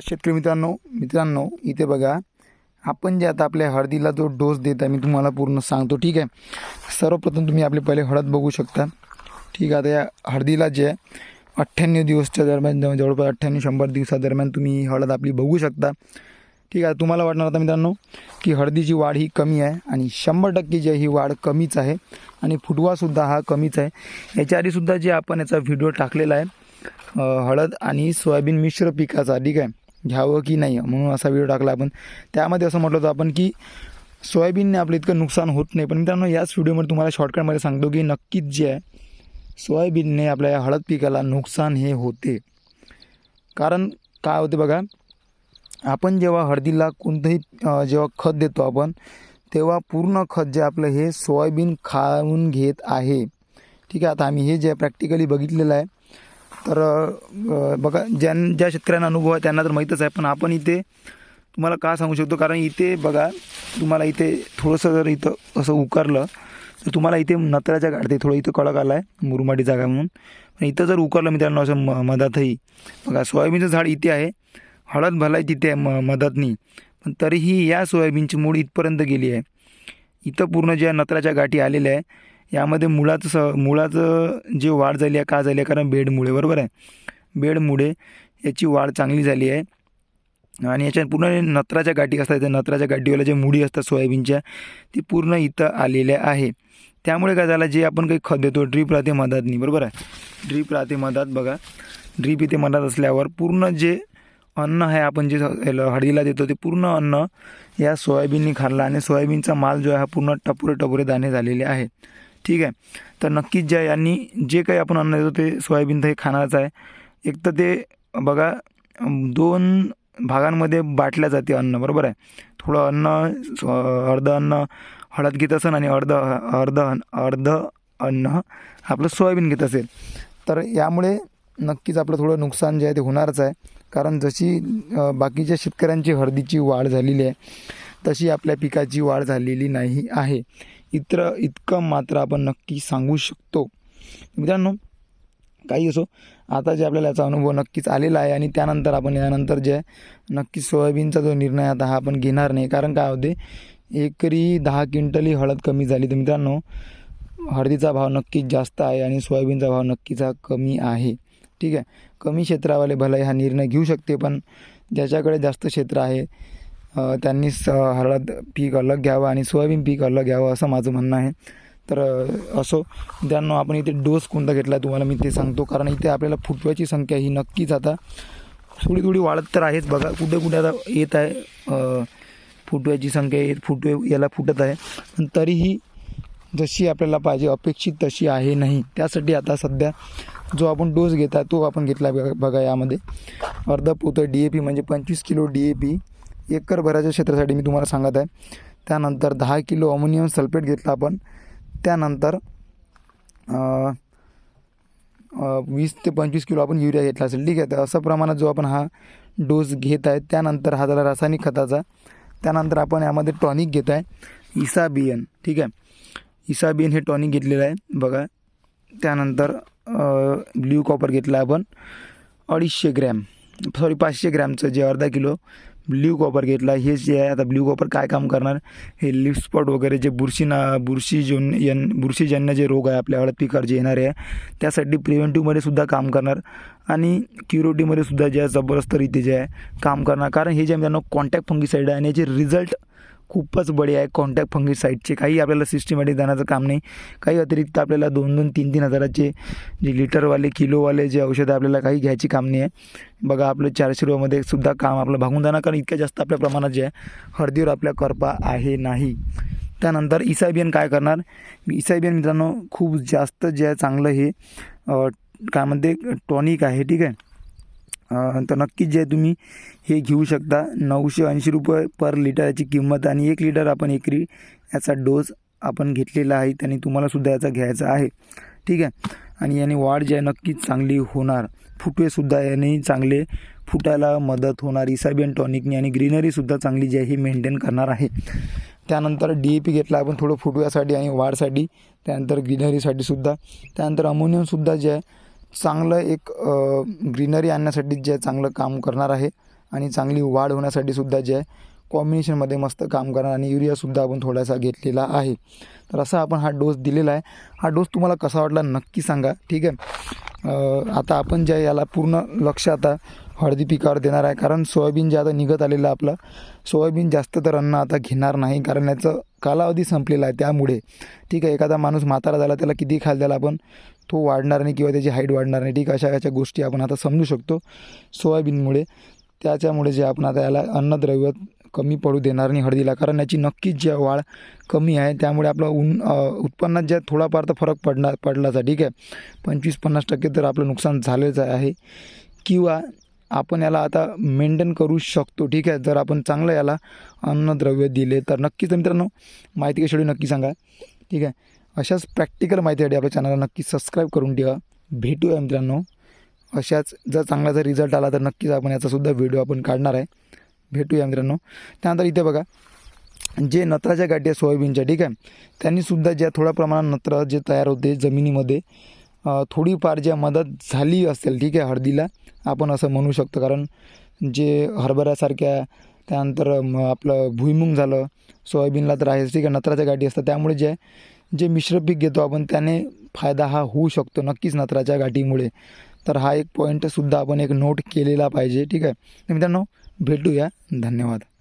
शेतकरी मित्रांनो मित्रांनो इथे बघा आपण जे आता आपल्या हळदीला जो डोस देत आहे मी तुम्हाला पूर्ण सांगतो ठीक आहे? सर्वप्रथम तुम्ही आपले पहिले हळद बघू शकता. ठीक आहे आता या हळदीला जे आहे अठ्ठ्याण्णव दिवसच्या दरम्यान जवळपास अठ्ठ्याण्णव शंभर दिवसादरम्यान तुम्ही हळद आपली बघू शकता. ठीक आहे तुम्हाला वाटणार आता मित्रांनो की हळदीची वाढ ही कमी आहे आणि शंभर टक्के जी आहे ही वाढ कमीच आहे आणि फुटवासुद्धा हा कमीच आहे. याच्या आधीसुद्धा जे आपण याचा व्हिडिओ टाकलेला आहे हळद आणि सोयाबीन मिश्र पिकाचा ठीक आहे? घ्यावं की नाही म्हणून असा व्हिडिओ टाकला आपण. त्यामध्ये असं म्हटलं होतं आपण की सोयाबीनने आपलं इतकं नुकसान होत नाही पण मित्रांनो याच व्हिडिओमध्ये तुम्हाला शॉर्टकटमध्ये सांगतो की नक्कीच जे आहे सोयाबीनने आपल्या या हळद पिकाला नुकसान हे होते. कारण काय होते बघा आपण जेव्हा हळदीला कोणतंही जेव्हा खत देतो आपण तेव्हा पूर्ण खत जे आपलं हे सोयाबीन खाऊन घेत आहे. ठीक आहे आता आम्ही हे जे प्रॅक्टिकली बघितलेलं आहे तर बघा ज्यां ज्या शेतकऱ्यांना अनुभव आहे त्यांना तर माहीतच आहे. पण आपण इथे तुम्हाला का सांगू शकतो? कारण इथे बघा तुम्हाला इथे थोडंसं जर इथं असं उकारलं तर तुम्हाला इथे नत्राच्या गाठते थोडं इथं कडक आला आहे मुरमाडी जागा म्हणून. पण इथं जर उकारलं मित्रांनो असं म मधातही. बघा सोयाबीनचं झाड इथे आहे. हळद भलाय तिथे आहे म मधातनी. पण तरीही या सोयाबीनची मूळ इथपर्यंत गेली आहे. इथं पूर्ण ज्या नत्राच्या गाठी आलेल्या आहे यामध्ये मुळाचं स मुळाचं जे वाढ झाली आहे का झाली आहे? कारण बेडमुळे बरोबर आहे? बेडमुळे याची वाढ चांगली झाली आहे. आणि याच्यात पूर्ण नत्राच्या गाठी असतात त्या नत्राच्या गाठीवाल्या ज्या मुडी असतात सोयाबीनच्या ती पूर्ण इथं आलेल्या आहे. त्यामुळे काय झालं? जे आपण काही खत देतो ड्रीप राहते मधातनी बरोबर आहे? ड्रीप राहते मधात बघा. ड्रीप इथे मधात असल्यावर पूर्ण जे अन्न आहे आपण जे याला हळदीला देतो ते पूर्ण अन्न या सोयाबीननी खाल्लं आणि सोयाबीनचा माल जो आहे हा पूर्ण टपुरे टपुरे दाणे झालेले आहे. ठीक आहे. तर नक्कीच ज्या यांनी जे काही आपण अन्न देतो ते सोयाबीन तर हे खाणारच आहे. एक तर ते बघा दोन भागांमध्ये बाटल्या जाते अन्न बरोबर आहे. थोडं अन्न स्व- अर्ध अन्न हळद घेत असेल आणि अर्ध अर्ध अर्ध अन्न आपलं सोयाबीन घेत असेल. तर यामुळे नक्कीच आपलं थोडं नुकसान जे आहे ते होणारच आहे. कारण जशी बाकीच्या शेतकऱ्यांची हळदीची वाढ झालेली आहे तशी आपल्या पिकाची वाढ झालेली नाही आहे. इतर इतकं मात्र आपण नक्की सांगू शकतो. मित्रांनो काही असो आता जे आपल्याला याचा अनुभव नक्कीच आलेला आहे आणि त्यानंतर आपण यानंतर जे आहे नक्कीच सोयाबीनचा जो निर्णय आता हा आपण घेणार नाही. कारण काय होते एकरी दहा क्विंटली हळद कमी झाली. तर मित्रांनो हळदीचा भाव नक्कीच जास्त आहे आणि सोयाबीनचा भाव नक्कीच हा कमी आहे. ठीक आहे? कमी क्षेत्रावाले भले हा निर्णय घेऊ शकते पण ज्याच्याकडे जास्त क्षेत्र आहे त्यांनी स हळद पीक अलग घ्यावं आणि सोयाबीन पीक अलग घ्यावं असं माझं म्हणणं आहे. तर असो त्यांना आपण इथे डोस कोणता घेतला तुम्हाला मी ते सांगतो. कारण इथे आपल्याला फुटव्याची संख्या ही नक्कीच आता थोडी थोडी वाढत तर आहेच. बघा कुठे कुठे आता येत आहे फुटव्याची संख्या येत फुटवे याला फुटत आहे. पण तरीही जशी आपल्याला पाहिजे अपेक्षित तशी आहे नाही. त्यासाठी आता सध्या जो आपण डोस घेता तो आपण घेतला बघा बघा यामध्ये. अर्धा पोतं डी ए पी म्हणजे पंचवीस kilo D A P acre भराच्या क्षेत्रासाठी मी तुम्हाला सांगत आहे. त्यानंतर दहा किलो अमोनियम सल्फेट घेतला आपण. त्यानंतर वीस ते पंचवीस किलो आपण युरिया घेतला असेल. ठीक आहे तर असं प्रमाणात जो आपण हा डोस घेत आहे त्यानंतर हा झाला रासायनिक खताचा. त्यानंतर आपण यामध्ये टॉनिक घेत आहे इसाबियन. ठीक आहे इसाबियन हे टॉनिक घेतलेलं आहे बघा. त्यानंतर ब्ल्यू कॉपर घेतला आपण. अडीचशे ग्रॅम सॉरी पाचशे ग्रॅमचं जे अर्धा किलो ब्ल्यू कॉपर घेतला. हे जे आहे आता ब्ल्यू कॉपर काय काम करणार? हे लिफ स्पॉट वगैरे जे बुरशी ना बुरशी यन बुरशीजन्य जे रोग आहे आपल्या हळद पिकावर जे येणारे आहे त्यासाठी प्रिव्हेंटिव्हमध्ये सुद्धा काम करणार. आणि क्युरिटीमध्ये सुद्धा जे आहे जबरदस्त रीती जे आहे काम करणार. कारण हे जे त्यांना कॉन्टॅक्ट फंगीसाईड आहे आणि याचे रिझल्ट खूपच बळे आहे. कॉन्टॅक्ट फंगीसाईडचे काही आपल्याला सिस्टमॅटिक जाण्याचं काम नाही. काही अतिरिक्त आपल्याला दोन दोन तीन तीन हजाराचे जे लिटरवाले किलोवाले जे औषधं आपल्याला काही घ्यायची काम नाही आहे. बघा आपलं चारशे रुपयामध्ये सुद्धा काम आपलं भागून जाणार कारण इतक्या जास्त आपल्या प्रमाणात जे आहे हळदीवर आपल्या करपा आहे नाही. त्यानंतर इसायबियन काय करणार? इसायबियन मित्रांनो खूप जास्त जे आहे चांगलं हे काय म्हणते? टॉनिक आहे ठीक आहे? तर नक्कीच जे आहे तुम्ही हे घेऊ शकता. नऊशे ऐंशी रुपये पर लिटरची किंमत आणि एक लिटर आपण एकरी याचा डोस आपण घेतलेला आहे आणि तुम्हालासुद्धा याचा घ्यायचा आहे. ठीक आहे? आणि याने वाढ जी आहे नक्कीच चांगली होणार. फुटवेसुद्धा याने चांगले फुटायला मदत होणार. इसाबियन टॉनिकने आणि ग्रीनरीसुद्धा चांगली जी आहे ही मेंटेन करणार आहे. त्यानंतर डी ए पी घेतला आपण थोडं फुटव्यासाठी आणि वाढसाठी. त्यानंतर ग्रीनरीसाठी सुद्धा. त्यानंतर अमोनियमसुद्धा जे आहे चांगलं एक ग्रीनरी आणण्यासाठी जे चांगलं काम करणार आहे आणि चांगली वाढ होण्यासाठी सुद्धा जे आहे कॉम्बिनेशनमध्ये मस्त काम करणार आणि युरियासुद्धा आपण थोडासा घेतलेला आहे. तर असा आपण हा डोस दिलेला आहे. हा डोस तुम्हाला कसा वाटला नक्की सांगा. ठीक आहे? आता आपण जे याला पूर्ण लक्ष आता हळदी पिकावर देणार आहे. कारण सोयाबीन जे आता निघत आलेलं आपलं सोयाबीन जास्त तर अन्न आता घेणार नाही. कारण याचं कालावधी संपलेला आहे त्यामुळे. ठीक आहे एखादा माणूस म्हातारा झाला त्याला किती खाल द्यायला आपण? तो वाढणार नाही किंवा त्याची हाईट वाढणार नाही. ठीक अशा अशा गोष्टी आपण आता समजू शकतो सोयाबीनमुळे. त्याच्यामुळे जे आपण आता याला अन्नद्रव्य कमी पडू देणार नाही हळदीला कारण याची नक्कीच जी वाढ कमी आहे त्यामुळे आपलं ऊन उत्पन्नात ज्या थोडाफार तर फरक पडणार पडलाचा ठीक आहे पंचवीस पन्नास टक्के तर आपलं नुकसान झालेच आहे. किंवा आपण याला आता मेंटेन करू शकतो. ठीक आहे? जर आपण चांगलं याला अन्नद्रव्य दिले तर नक्कीच तर मित्रांनो माहिती कशी नक्की सांगा. ठीक आहे? अशाच प्रॅक्टिकल माहितीसाठी आपल्या चॅनलला नक्की सबस्क्राईब करून ठेवा. भेटूया मित्रांनो. अशाच जर चांगला जर रिझल्ट आला तर नक्कीच आपण याचासुद्धा व्हिडिओ आपण काढणार आहे. भेटूया मित्रांनो. त्यानंतर इथे बघा जे नत्राच्या गाठी आहे सोयाबीनच्या ठीक आहे? त्यांनीसुद्धा ज्या थोड्या प्रमाणात नत्र जे तयार होते जमिनीमध्ये थोडीफार ज्या मदत झाली असेल ठीक आहे हळदीला आपण असं म्हणू शकतो. कारण जे हरभऱ्यासारख्या त्यानंतर आपलं भुईमुंग झालं सोयाबीनला तर आहेच ठीक आहे नत्राच्या गाठी असतात. त्यामुळे जे जे मिश्र पीक घेतो आपण त्याने फायदा हा होऊ शकतो नक्कीच नत्राच्या गाठीमुळे. तर हा एक पॉईंटसुद्धा आपण एक नोट केलेला पाहिजे ठीक आहे. मित्रांनो भेटूया. धन्यवाद.